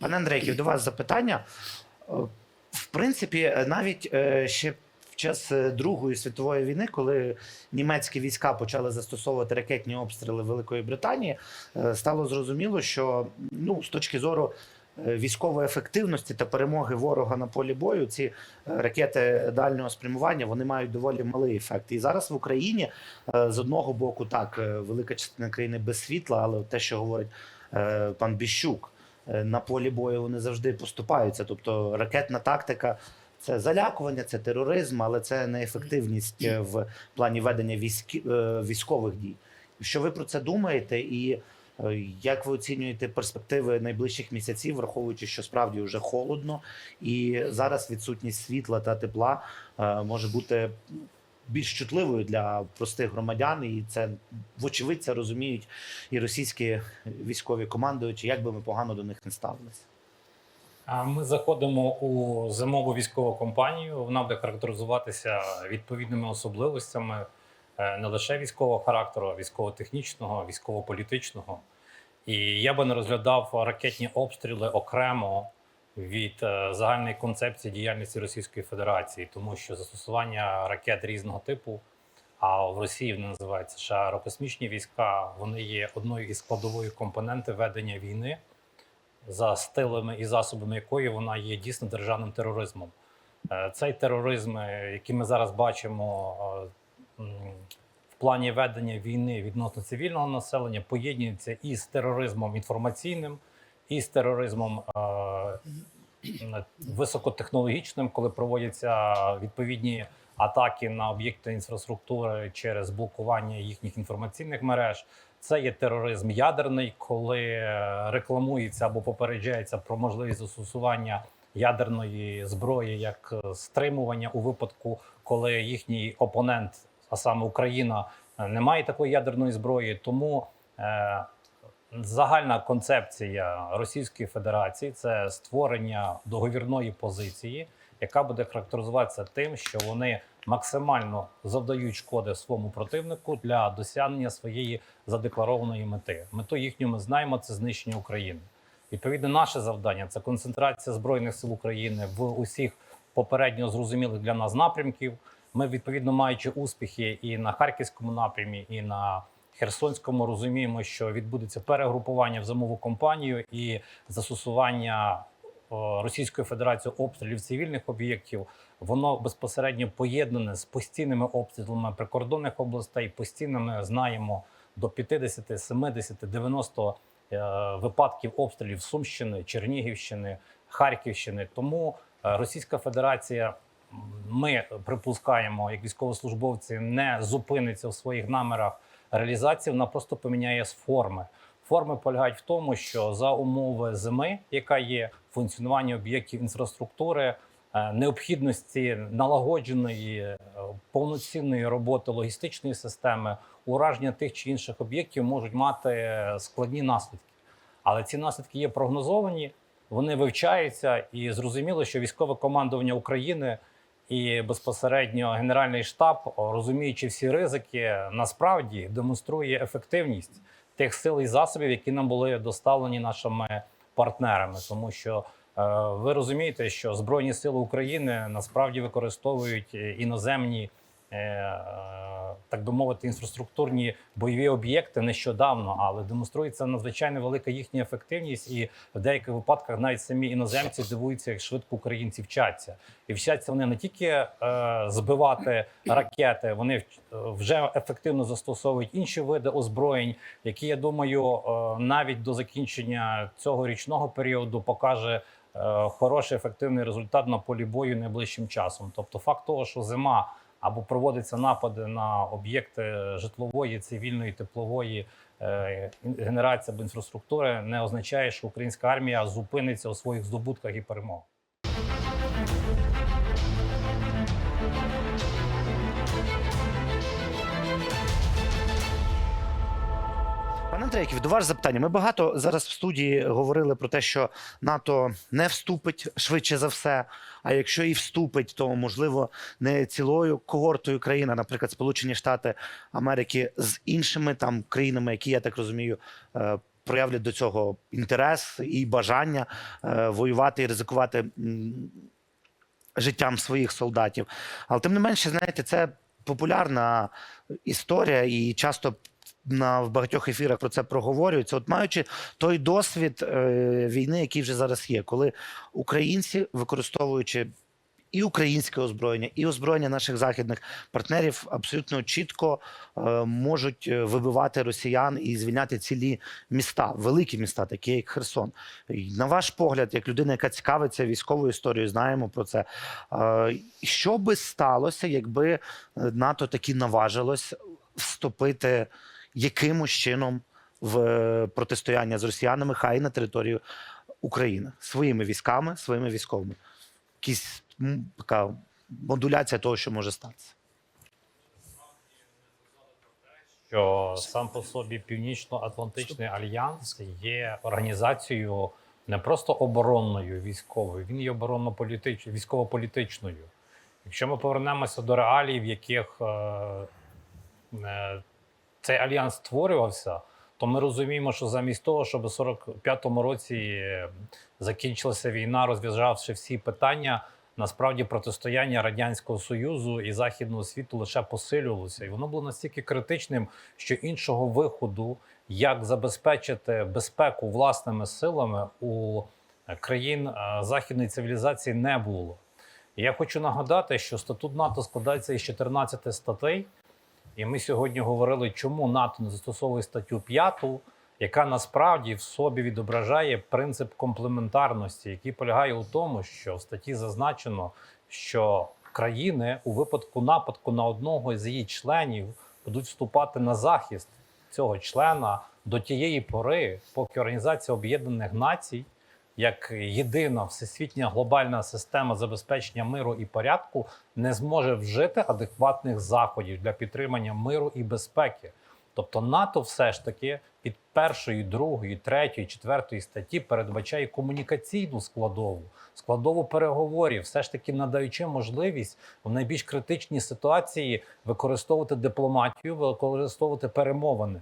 Пане Андрейків, до вас запитання. Е, В принципі, е, навіть е, ще в час Другої світової війни, коли німецькі війська почали застосовувати ракетні обстріли Великої Британії, стало зрозуміло, що ну, з точки зору військової ефективності та перемоги ворога на полі бою, ці ракети дальнього спрямування вони мають доволі малий ефект. І зараз в Україні з одного боку так велика частина країни без світла, але те, що говорить пан Біщук, на полі бою вони завжди поступаються. Тобто ракетна тактика це залякування, це тероризм, але це не ефективність е, в плані ведення військ, е, військових дій. Що ви про це думаєте? І е, як ви оцінюєте перспективи найближчих місяців, враховуючи, що справді вже холодно, і зараз відсутність світла та тепла е, може бути більш чутливою для простих громадян, і це вочевидь це розуміють і російські військові командуючі, як би ми погано до них не ставилися. А Ми заходимо у зимову військову кампанію. Вона буде характеризуватися відповідними особливостями е, не лише військового характеру, а військово-технічного, військово-політичного. І я би не розглядав ракетні обстріли окремо від е, загальної концепції діяльності Російської Федерації, тому що застосування ракет різного типу, а в Росії вони називаються ще аерокосмічні війська. Вони є одною із складової компоненти ведення війни за стилями і засобами якої вона є дійсно державним тероризмом. Е, Цей тероризм, е, який ми зараз бачимо в плані ведення війни відносно цивільного населення, поєднується із тероризмом інформаційним, і з тероризмом е, високотехнологічним, коли проводяться відповідні атаки на об'єкти інфраструктури через блокування їхніх інформаційних мереж. Це є тероризм ядерний, коли е, рекламується або попереджається про можливість застосування ядерної зброї як е, стримування у випадку, коли їхній опонент, а саме Україна, не має такої ядерної зброї. Тому загальна концепція Російської Федерації це створення договірної позиції, яка буде характеризуватися тим, що вони максимально завдають шкоди своєму противнику для досягнення своєї задекларованої мети. Мету їхню ми знаємо це знищення України. Відповідно, наше завдання це концентрація збройних сил України в усіх попередньо зрозумілих для нас напрямків. Ми відповідно маючи успіхи і на харківському напрямі, і на Херсонському, розуміємо, що відбудеться перегрупування в зимову кампанію і застосування о, Російською Федерацією обстрілів цивільних об'єктів. Воно безпосередньо поєднане з постійними обстрілами прикордонних областей. Постійно ми знаємо до 50, 70, 90 е, випадків обстрілів Сумщини, Чернігівщини, Харківщини. Тому е, Російська Федерація, ми припускаємо, як військовослужбовці, не зупиниться в своїх намірах реалізації, вона просто поміняє з форми. Форми полягають в тому, що за умови зими, яка є функціонування об'єктів інфраструктури, е, необхідності налагодженої е, повноцінної роботи логістичної системи, ураження тих чи інших об'єктів можуть мати е, складні наслідки. Але ці наслідки є прогнозовані, вони вивчаються, і зрозуміло, що військове командування України і безпосередньо Генеральний штаб, розуміючи всі ризики, насправді демонструє ефективність тих сил і засобів, які нам були доставлені нашими партнерами, тому що е, ви розумієте, що Збройні Сили України насправді використовують е, іноземні, так би мовити, інфраструктурні бойові об'єкти нещодавно, але демонструється надзвичайно велика їхня ефективність, і в деяких випадках навіть самі іноземці дивуються, як швидко українці вчаться, і вчаться вони не тільки е, збивати ракети, вони вже ефективно застосовують інші види озброєнь, які я думаю, е, навіть до закінчення цього річного періоду покаже е, хороший ефективний результат на полі бою найближчим часом. Тобто, факт того, що зима або проводяться напади на об'єкти житлової, цивільної, теплової е, генерації або інфраструктури, не означає, що українська армія зупиниться у своїх здобутках і перемогах. Андрейків, до вас запитання. Ми багато зараз в студії говорили про те, що НАТО не вступить швидше за все. А якщо і вступить, то можливо не цілою когортою країн, а, наприклад, Сполучені Штати Америки з іншими там країнами, які я так розумію, е, проявлять до цього інтерес і бажання е, воювати і ризикувати життям своїх солдатів. Але тим не менше, знаєте, це популярна історія, і часто на в багатьох ефірах про це проговорюється. От маючи той досвід е, війни, який вже зараз є, коли українці, використовуючи і українське озброєння, і озброєння наших західних партнерів абсолютно чітко е, можуть е, вибивати росіян і звільняти цілі міста, великі міста, такі як Херсон. На ваш погляд, як людина, яка цікавиться військовою історією, знаємо про це. е, Що би сталося, якби НАТО таки наважилось вступити якимось чином в е, протистояння з росіянами, хай на територію України своїми військами, своїми військовими? Якісь така модуляція того, що може статися. що сам по собі Північно-Атлантичний альянс є організацією не просто оборонною військовою, він є оборонно-політичною, військово-політичною. Якщо ми повернемося до реалій, в яких е, е, цей альянс створювався, то ми розуміємо, що замість того, щоб у 45-му році е, закінчилася війна, розв'язавши всі питання, насправді протистояння радянського союзу і західного світу лише посилювалося, і воно було настільки критичним, що іншого виходу, як забезпечити безпеку власними силами у країн е, західної цивілізації, не було. Я хочу нагадати, що статут НАТО складається із 14 статей. І ми сьогодні говорили, чому НАТО не застосовує статтю 5, яка насправді в собі відображає принцип комплементарності, який полягає у тому, що в статті зазначено, що країни у випадку нападку на одного з її членів будуть вступати на захист цього члена до тієї пори, поки Організація Об'єднаних Націй як єдина всесвітня глобальна система забезпечення миру і порядку не зможе вжити адекватних заходів для підтримання миру і безпеки. Тобто НАТО все ж таки під першої, другої, третьої, четвертої статті передбачає комунікаційну складову, складову переговорів, все ж таки надаючи можливість в найбільш критичній ситуації використовувати дипломатію, використовувати перемовини.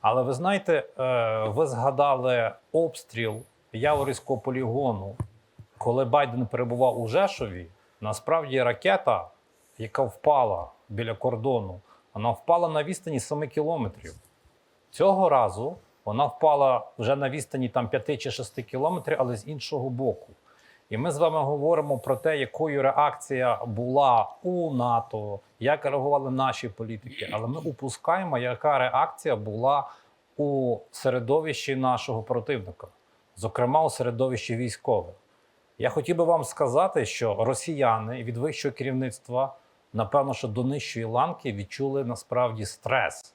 Але ви знаєте, е, ви згадали обстріл Яворівського полігону, коли Байден перебував у Жешові, насправді ракета, яка впала біля кордону, вона впала на відстані 7 кілометрів. Цього разу вона впала вже на відстані там 5 чи 6 кілометрів, але з іншого боку. І ми з вами говоримо про те, якою реакція була у НАТО, як реагували наші політики. Але ми упускаємо, яка реакція була у середовищі нашого противника, зокрема у середовищі військових. Я хотів би вам сказати, що росіяни від вищого керівництва, напевно, що до нижчої ланки відчули насправді стрес.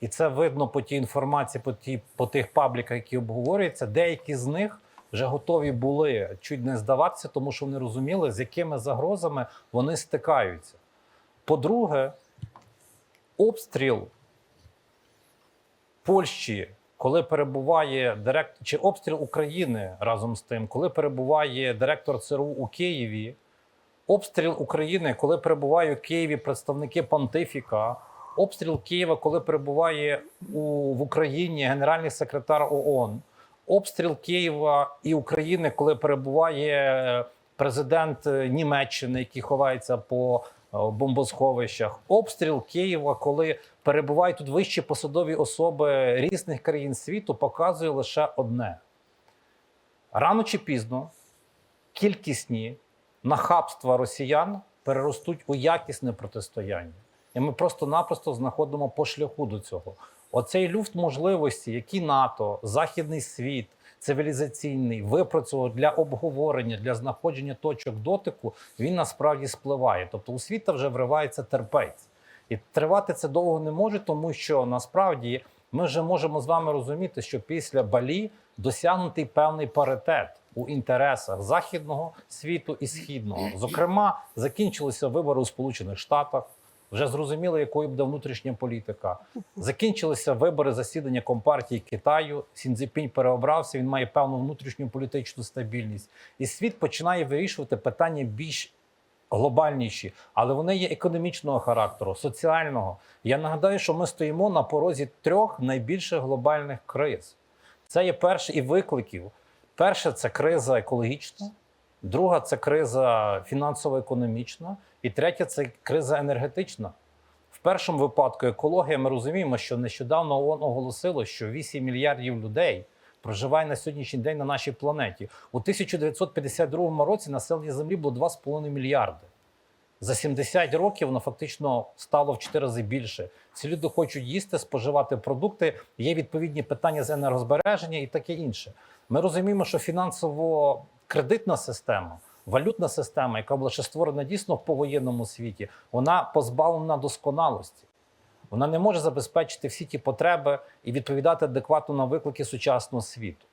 І це видно по тій інформації, по, ті, по тих пабліках, які обговорюються. Деякі з них вже готові були чуть не здаватися, тому що вони розуміли, з якими загрозами вони стикаються. По-друге, обстріл Польщі, коли перебуває директор чи обстріл України разом з тим, коли перебуває директор ЦРУ у Києві, обстріл України, коли перебуває у Києві представники понтифіка, обстріл Києва, коли перебуває у, в Україні генеральний секретар ООН, обстріл Києва і України, коли перебуває президент е, Німеччини, який ховається по е, бомбосховищах, обстріл Києва, коли перебувають тут вищі посадові особи різних країн світу, показує лише одне: рано чи пізно кількісні нахабства росіян переростуть у якісне протистояння. І ми просто-напросто знаходимо по шляху до цього. Оцей люфт можливості, які НАТО, Західний світ, цивілізаційний випрацював для обговорення, для знаходження точок дотику, він насправді спливає. Тобто у світа вже вривається терпець. І тривати це довго не може, тому що насправді ми вже можемо з вами розуміти, що після Балі досягнутий певний паритет у інтересах західного світу і східного. Зокрема, закінчилися вибори у Сполучених Штатах. Вже зрозуміло, якою буде внутрішня політика. Закінчилися вибори засідання компартії Китаю. Сінзепінь переобрався. Він має певну внутрішню політичну стабільність, і світ починає вирішувати питання більш глобальніші, але вони є економічного характеру, соціального. Я нагадаю, що ми стоїмо на порозі трьох найбільших глобальних криз. Це є перше і викликів. Перше це криза екологічна, друга це криза фінансово-економічна, і третя це криза енергетична. В першому випадку екологія, ми розуміємо, що нещодавно ООН оголосило, що 8 мільярдів людей проживає на сьогоднішній день на нашій планеті. У 1952 році населення Землі було 2,5 мільярди. За 70 років воно фактично стало в 4 рази більше. Ці люди хочуть їсти, споживати продукти. Є відповідні питання з енергозбереження і таке інше. Ми розуміємо, що фінансово-кредитна система, валютна система, яка була ще створена дійсно в повоєнному світі, вона позбавлена досконалості. Вона не може забезпечити всі ті потреби і відповідати адекватно на виклики сучасного світу.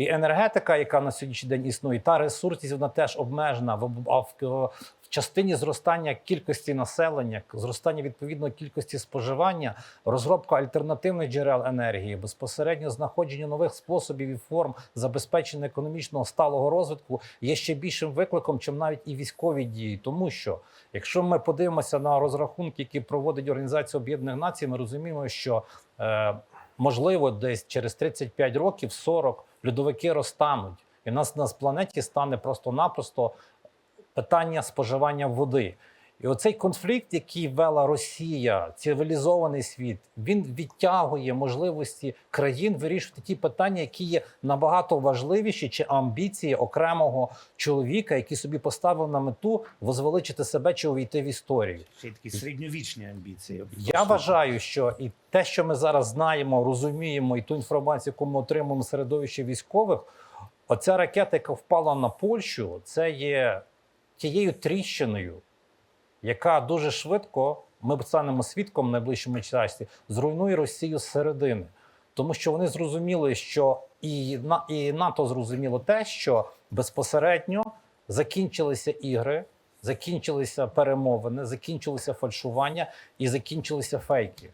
І енергетика, яка на сьогоднішній день існує, та ресурсність вона теж обмежена. В- в, частині зростання кількості населення, зростання відповідної кількості споживання, розробка альтернативних джерел енергії, безпосередньо знаходження нових способів і форм забезпечення економічного сталого розвитку є ще більшим викликом, чим навіть і військові дії. Тому що якщо ми подивимося на розрахунки, які проводить Організація Об'єднаних Націй, ми розуміємо, що е, можливо десь через 35 років, 40 льодовики розтануть, і в нас на планеті стане просто-напросто питання споживання води. І оцей конфлікт, який вела Росія, цивілізований світ, він відтягує можливості країн вирішувати ті питання, які є набагато важливіші, чи амбіції окремого чоловіка, який собі поставив на мету возвеличити себе чи увійти в історію. Ще такі середньовічні амбіції. Я вважаю, що і те, що ми зараз знаємо, розуміємо, і ту інформацію, яку ми отримуємо в середовищі військових, оця ракета, яка впала на Польщу, це є тією тріщиною, яка дуже швидко, ми станемо свідком в найближчому часі, зруйнує Росію зсередини. Тому що вони зрозуміли, що і, і НАТО зрозуміло те, що безпосередньо закінчилися ігри, закінчилися перемовини, закінчилися фальшування і закінчилися фейки.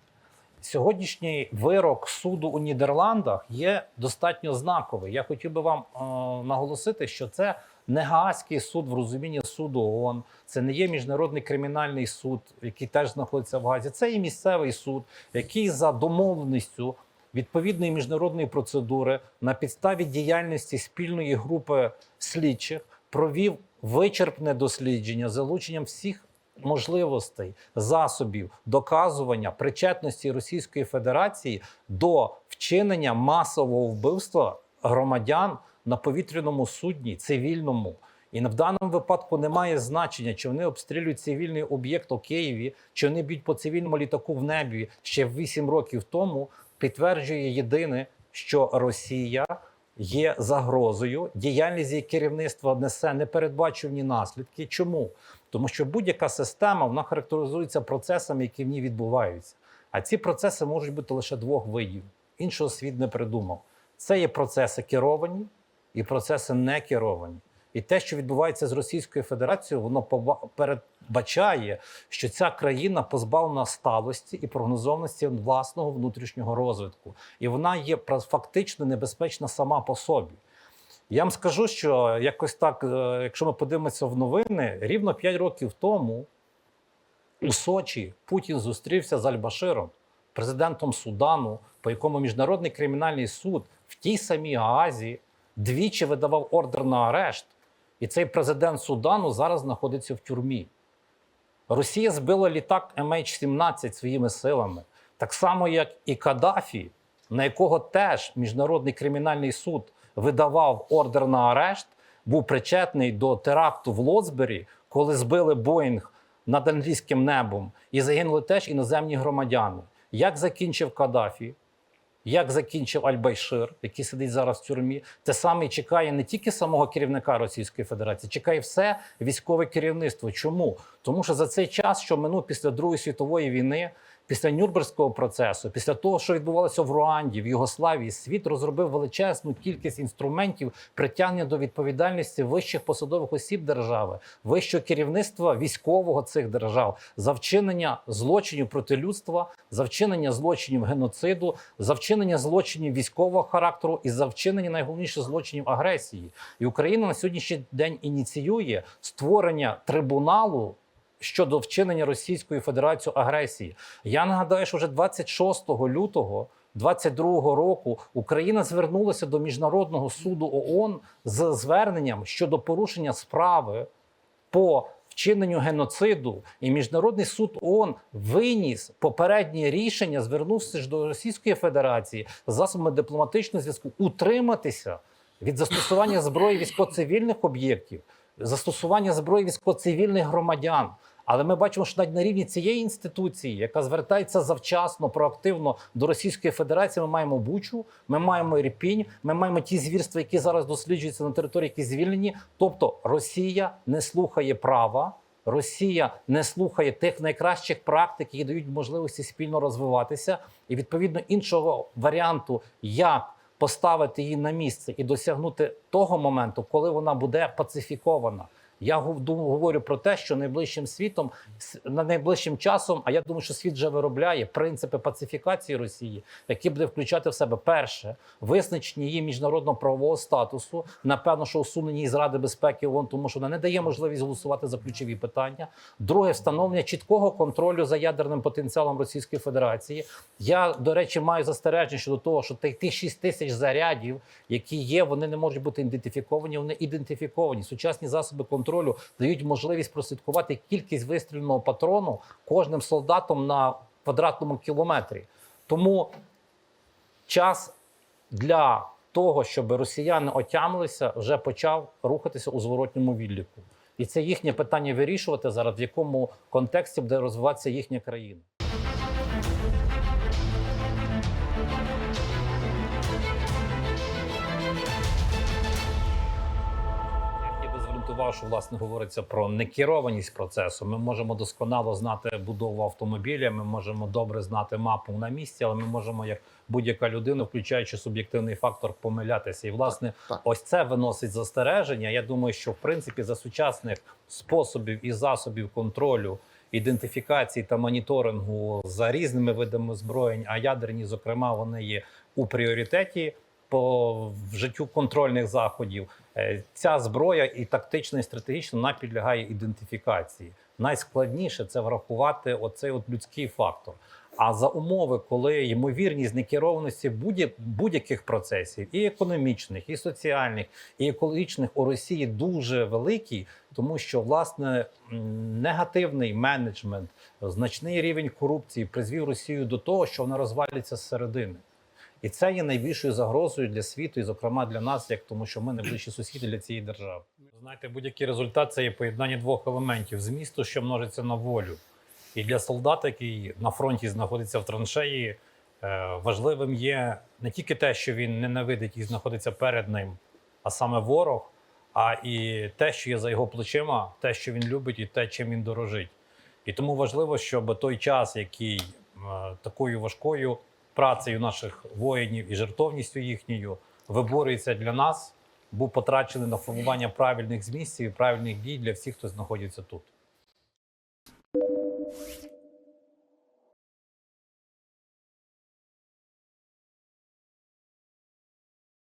Сьогоднішній вирок суду у Нідерландах є достатньо знаковий. Я хотів би вам е, наголосити, що це не Гаазький суд в розумінні суду ООН, це не є міжнародний кримінальний суд, який теж знаходиться в Газі. Це і місцевий суд, який за домовленістю відповідної міжнародної процедури на підставі діяльності спільної групи слідчих провів вичерпне дослідження залученням всіх можливостей, засобів доказування причетності Російської Федерації до вчинення масового вбивства громадян на повітряному судні цивільному. І в даному випадку немає значення, чи вони обстрілюють цивільний об'єкт у Києві, чи вони б'ють по цивільному літаку в небі ще 8 років тому. Підтверджує єдине, що Росія є загрозою. Діяльність її керівництва несе непередбачувані наслідки. Чому? Тому що будь-яка система вона характеризується процесами, які в ній відбуваються. А ці процеси можуть бути лише двох видів. Іншого світ не придумав. Це є процеси керовані і процеси не керовані. І те, що відбувається з Російською Федерацією, воно передбачає, що ця країна позбавлена сталості і прогнозованості власного внутрішнього розвитку, і вона є фактично небезпечна сама по собі. Я вам скажу, що якось так, е, якщо ми подивимося в новини, рівно 5 років тому у Сочі Путін зустрівся з Аль-Баширом, президентом Судану, по якому міжнародний кримінальний суд в тій самій Гаазі двічі видавав ордер на арешт. І цей президент Судану зараз знаходиться в тюрмі. Росія збила літак MH17 своїми силами, так само, як і Каддафі, на якого теж міжнародний кримінальний суд видавав ордер на арешт, був причетний до теракту в Лоцбері, коли збили Боїнг над англійським небом, і загинули теж іноземні громадяни. Як закінчив Каддафі? Як закінчив Аль-Байшир, який сидить зараз в тюрмі, те саме чекає не тільки самого керівника Російської Федерації, чекає все військове керівництво. Чому? Тому що за цей час, що минув після Другої світової війни, після Нюрнберзького процесу, після того, що відбувалося в Руанді, в Югославії, світ розробив величезну кількість інструментів притягнення до відповідальності вищих посадових осіб держави, вищого керівництва військового цих держав за вчинення злочинів проти людства, за вчинення злочинів геноциду, за вчинення злочинів військового характеру і за вчинення найголовніше злочинів агресії. І Україна на сьогоднішній день ініціює створення трибуналу. Щодо вчинення Російською Федерацією агресії, я нагадаю, що вже 26 лютого 22 року Україна звернулася до міжнародного суду ООН з зверненням щодо порушення справи по вчиненню геноциду, і міжнародний суд ООН виніс попереднє рішення, звернувся ж до Російської Федерації засобами дипломатичного зв'язку утриматися від застосування зброї військово-цивільних об'єктів, застосування зброї військово-цивільних громадян. Але ми бачимо, що навіть на рівні цієї інституції, яка звертається завчасно, проактивно до Російської Федерації, ми маємо Бучу, ми маємо Ірпінь, ми маємо ті звірства, які зараз досліджуються на території, які звільнені. Тобто Росія не слухає права. Росія не слухає тих найкращих практик, які дають можливості спільно розвиватися, і відповідно іншого варіанту, як поставити її на місце і досягнути того моменту, коли вона буде пацифікована. Я говорю про те, що найближчим світом на найближчим часом, а я думаю, що світ вже виробляє принципи пацифікації Росії, які буде включати в себе перше визначення її міжнародного правового статусу. Напевно, що усунення її з Ради безпеки ООН, тому що вона не дає можливість голосувати за ключові питання. Друге, встановлення чіткого контролю за ядерним потенціалом Російської Федерації. Я, до речі, маю застереження щодо того, що тих тих 6 тисяч зарядів, які є, вони не можуть бути ідентифіковані. Вони ідентифіковані. Сучасні засоби контролю дають можливість прослідкувати кількість вистріляного патрону кожним солдатом на квадратному кілометрі. Тому час для того, щоб росіяни отямилися, вже почав рухатися у зворотньому відліку. І це їхнє питання вирішувати зараз, в якому контексті буде розвиватися їхня країна. Що власне говориться про некерованість процесу. Ми можемо досконало знати будову автомобіля, ми можемо добре знати мапу на місці, але ми можемо, як будь-яка людина, включаючи суб'єктивний фактор, помилятися. І власне, Так. ось це виносить застереження. Я думаю, що в принципі за сучасних способів і засобів контролю. Ідентифікації та моніторингу за різними видами зброєнь, а ядерні, зокрема, вони є у пріоритеті по вжиттю контрольних заходів. Е, Ця зброя і тактично, і стратегічно вона підлягає ідентифікації. Найскладніше це врахувати оцей от людський фактор. А за умови, коли ймовірність некерованості будь- будь-яких процесів, і економічних, і соціальних, і екологічних у Росії дуже великі, тому що власне негативний менеджмент, значний рівень корупції призвів Росію до того, що вона розвалюється зсередини. І це є найбільшою загрозою для світу, і зокрема для нас, як тому, що ми найближчі сусіди для цієї держави. Знаєте, будь-який результат це є поєднання двох елементів змісту, що множиться на волю. І для солдата, який на фронті знаходиться в траншеї, е, важливим є не тільки те, що він ненавидить і знаходиться перед ним, а саме ворог, а і те, що є за його плечима, те, що він любить, і те, чим він дорожить. І тому важливо, щоб той час, який е, такою важкою працею наших воїнів і жертовністю їхньою виборюється для нас, був потрачений на формування правильних змістів і правильних дій для всіх, хто знаходиться тут.